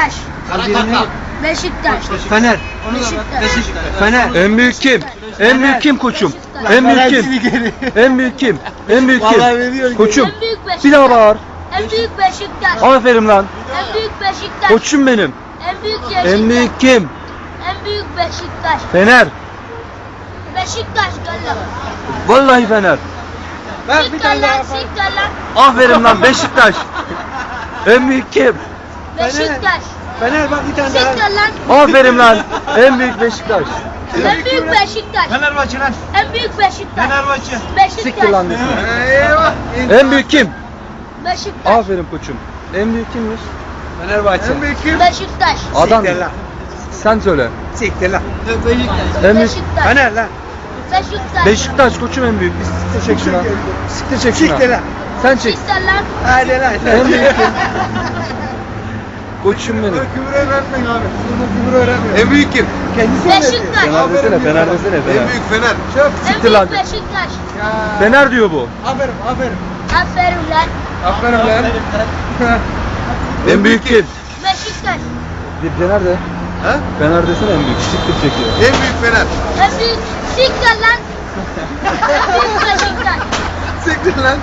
Beşiktaş. Beşiktaş. Fener. Beşiktaş. Fener. En büyük kim? En büyük kim koçum? En büyük kim? En büyük kim? En büyük kim? Koçum. Bir daha bağır. En büyük Beşiktaş. Aferin lan. En büyük Beşiktaş. Koçum benim. En büyük Beşiktaş. En büyük kim? En büyük Beşiktaş. Fener. Beşiktaş gel lan. Vallahi Fener. Ver bir tane. Aferin lan Beşiktaş. En büyük kim? Beşiktaş. Fener bak bir tane daha. Siktir lan. Aferin lan. En büyük Beşiktaş. En büyük Beşiktaş. Fenerbahçe lan. En büyük Beşiktaş. Fenerbahçe. Beşiktaş. Siktir lan desin. Eyvah. En büyük kim? Beşiktaş. Aferin koçum. En büyük kimmiş? Fenerbahçe. En büyük kim? Beşiktaş. Adam. Siktir lan. Sen söyle. Siktir lan. En büyük. Beşiktaş. Fener lan. Beşiktaş. Beşiktaş koçum en büyük. Bir siktir çek şuna. Siktir çek şuna. Siktir lan. Sen çek. Siktir lan. Hadi lan. En büyük kim? Koçum benim. Küfür öğretmeyin abi. Burada küfür öğretmeyin. En büyük kim? Kendisi Beşiktaş. Fener desene, Fener desene, Fener. En büyük Fener. Çok. En Siktir lan. büyük Beşiktaş. Fener diyor bu. Aferin aferin. Aferin lan. Aferin lan. En büyük kim? Beşiktaş. Bir Fener de. Ha? Fener desene en büyük. Siktir çekiyor. En büyük Fener. En büyük siktir lan. En büyük Beşiktaş. Siktir lan.